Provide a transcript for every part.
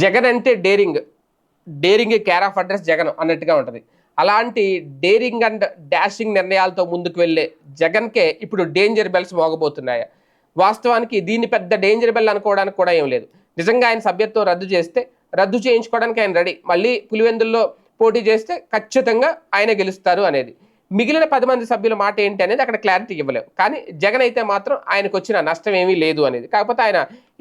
జగన్ అంటే daring. Daring care of address Jagan అన్నట్టుగా ఉంటుంది. అలాంటి డేరింగ్ అండ్ డాషింగ్ నిర్ణయాలతో ముందుకు వెళ్ళే జగన్కే ఇప్పుడు డేంజర్ బెల్స్ మోగబోతున్నాయి? వాస్తవానికి దీన్ని పెద్ద డేంజర్ బెల్ అనుకోవడానికి కూడా ఏం లేదు. నిజంగా ఆయన సభ్యత్వం రద్దు చేస్తే రద్దు చేయించుకోవడానికి ఆయన రెడీ మళ్ళీ పులివెందుల్లో పోటీ చేస్తే ఖచ్చితంగా ఆయన గెలుస్తారు అనేది. మిగిలిన పది మంది సభ్యుల మాట ఏంటి అనేది అక్కడ క్లారిటీ ఇవ్వలేవు కానీ జగన్ అయితే మాత్రం ఆయనకు వచ్చిన నష్టం ఏమీ లేదు అనేది. కాకపోతే ఆయన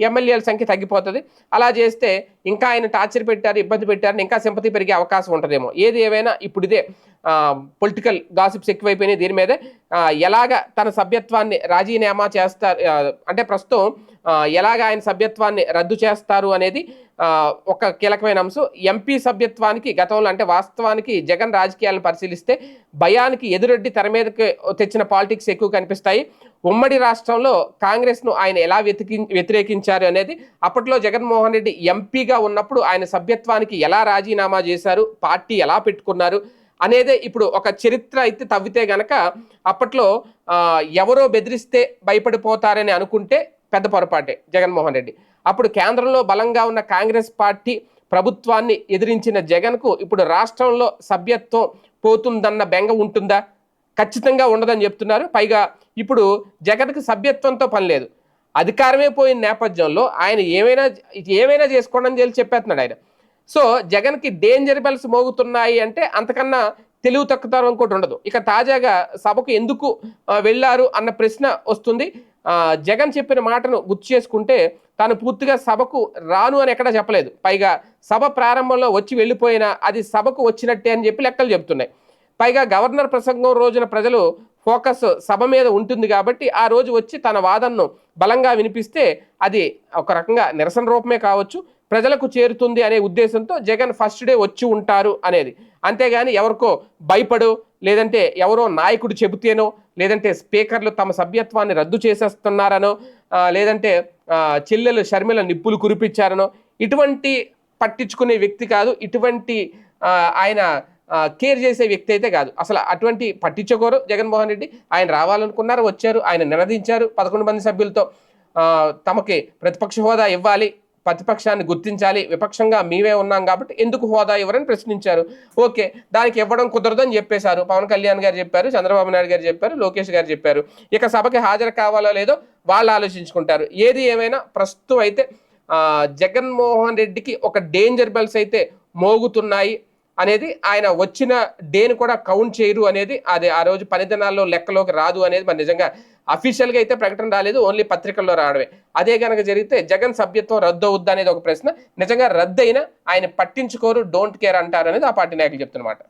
ఎమ్మెల్యేల సంఖ్య తగ్గిపోతుంది. అలా చేస్తే ఇంకా ఆయన టార్చర్ పెట్టారు ఇబ్బంది పెట్టారు ఇంకా సింపతి పెరిగే అవకాశం ఉంటుందేమో. ఏది ఏమైనా ఇప్పుడు ఇదే పొలిటికల్ గాసిప్స్ ఎక్కువైపోయినాయి దీని మీదే. ఎలాగ తన సభ్యత్వాన్ని రాజీనామా చేస్తారు అంటే ప్రస్తుతం ఎలాగ ఆయన సభ్యత్వాన్ని రద్దు చేస్తారు అనేది ఒక కీలకమైన అంశం. ఎంపీ సభ్యత్వానికి గతంలో అంటే వాస్తవానికి జగన్ రాజకీయాలను పరిశీలిస్తే భయానికి ఎదురొడ్డి తెర మీదకి తెచ్చిన పాలిటిక్స్ ఎక్కువ కనిపిస్తాయి. ఉమ్మడి రాష్ట్రంలో కాంగ్రెస్ను ఆయన ఎలా వెతికి వ్యతిరేకించారు అనేది అప్పట్లో జగన్మోహన్ రెడ్డి ఎంపీగా ఉన్నప్పుడు ఆయన సభ్యత్వానికి ఎలా రాజీనామా చేశారు పార్టీ ఎలా పెట్టుకున్నారు అనేదే ఇప్పుడు ఒక చరిత్ర అయితే తవ్వితే గనక అప్పట్లో ఎవరో బెదిరిస్తే భయపడిపోతారని అనుకుంటే పెద్ద పొరపాటే జగన్మోహన్ రెడ్డి. అప్పుడు కేంద్రంలో బలంగా ఉన్న కాంగ్రెస్ పార్టీ ప్రభుత్వాన్ని ఎదిరించిన జగన్కు ఇప్పుడు రాష్ట్రంలో సభ్యత్వం పోతుందన్న బెంగ ఉంటుందా? ఖచ్చితంగా ఉండదని చెప్తున్నారు. పైగా ఇప్పుడు జగన్కి సభ్యత్వంతో పని లేదు. అధికారమే పోయిన నేపథ్యంలో ఆయన ఏమైనా ఏమైనా చేసుకోండి అని చెప్పి చెప్పేస్తున్నాడు ఆయన. సో జగన్కి డేంజర్ బెల్స్ మోగుతున్నాయి అంటే అంతకన్నా తెలివి తక్కుతారు ఇంకోటి ఉండదు. ఇక తాజాగా సభకు ఎందుకు వెళ్ళారు అన్న ప్రశ్న వస్తుంది. జగన్ చెప్పిన మాటను గుర్తు చేసుకుంటే తాను పూర్తిగా సభకు రాను అని ఎక్కడా చెప్పలేదు. పైగా సభ ప్రారంభంలో వచ్చి వెళ్ళిపోయినా అది సభకు వచ్చినట్టే అని చెప్పి లెక్కలు చెబుతున్నాయి. పైగా గవర్నర్ ప్రసంగం రోజున ప్రజలు ఫోకస్ సభ మీద ఉంటుంది కాబట్టి ఆ రోజు వచ్చి తన వాదనను బలంగా వినిపిస్తే అది ఒక రకంగా నిరసన రూపమే కావచ్చు. ప్రజలకు చేరుతుంది అనే ఉద్దేశంతో జగన్ ఫస్ట్ డే వచ్చి ఉంటారు అనేది. అంతేగాని ఎవరికో భయపడు లేదంటే ఎవరో నాయకుడు చెబితేనో లేదంటే స్పీకర్లు తమ సభ్యత్వాన్ని రద్దు చేసేస్తున్నారనో లేదంటే చెల్లెలు షర్మిల నిప్పులు కురిపించారనో ఇటువంటి పట్టించుకునే వ్యక్తి కాదు. ఇటువంటి ఆయన కేర్ చేసే వ్యక్తి అయితే కాదు. అసలు అటువంటి పట్టించుకోరు జగన్మోహన్ రెడ్డి. ఆయన రావాలనుకున్నారు వచ్చారు ఆయన నినదించారు పదకొండు మంది సభ్యులతో. తమకి ప్రతిపక్ష హోదా ఇవ్వాలి ప్రతిపక్షాన్ని గుర్తించాలి విపక్షంగా మేమే ఉన్నాం కాబట్టి ఎందుకు హోదా ఇవ్వరని ప్రశ్నించారు. ఓకే దానికి ఇవ్వడం కుదరదని చెప్పేశారు. పవన్ కళ్యాణ్ గారు చెప్పారు చంద్రబాబు నాయుడు గారు చెప్పారు లోకేష్ గారు చెప్పారు. ఇక సభకి హాజరు కావాలో లేదో వాళ్ళు ఆలోచించుకుంటారు. ఏది ఏమైనా ప్రస్తుతం అయితే జగన్మోహన్ రెడ్డికి ఒక డేంజర్ బెల్స్ అయితే మోగుతున్నాయి. అనేది ఆయన వచ్చిన డేని కూడా కౌంట్ చేయరు అనేది అది ఆ రోజు పనిదినాల్లో లెక్కలోకి రాదు అనేది మరి నిజంగా అఫీషియల్గా అయితే ప్రకటన రాలేదు ఓన్లీ పత్రికల్లో రావడమే. అదే కనుక జరిగితే జగన్ సభ్యత్వం రద్దు అవుద్దా అనేది ఒక ప్రశ్న. నిజంగా రద్దయినా ఆయన పట్టించుకోరు డోంట్ కేర్ అంటారు అనేది ఆ పార్టీ నాయకులు చెప్తున్నమాట.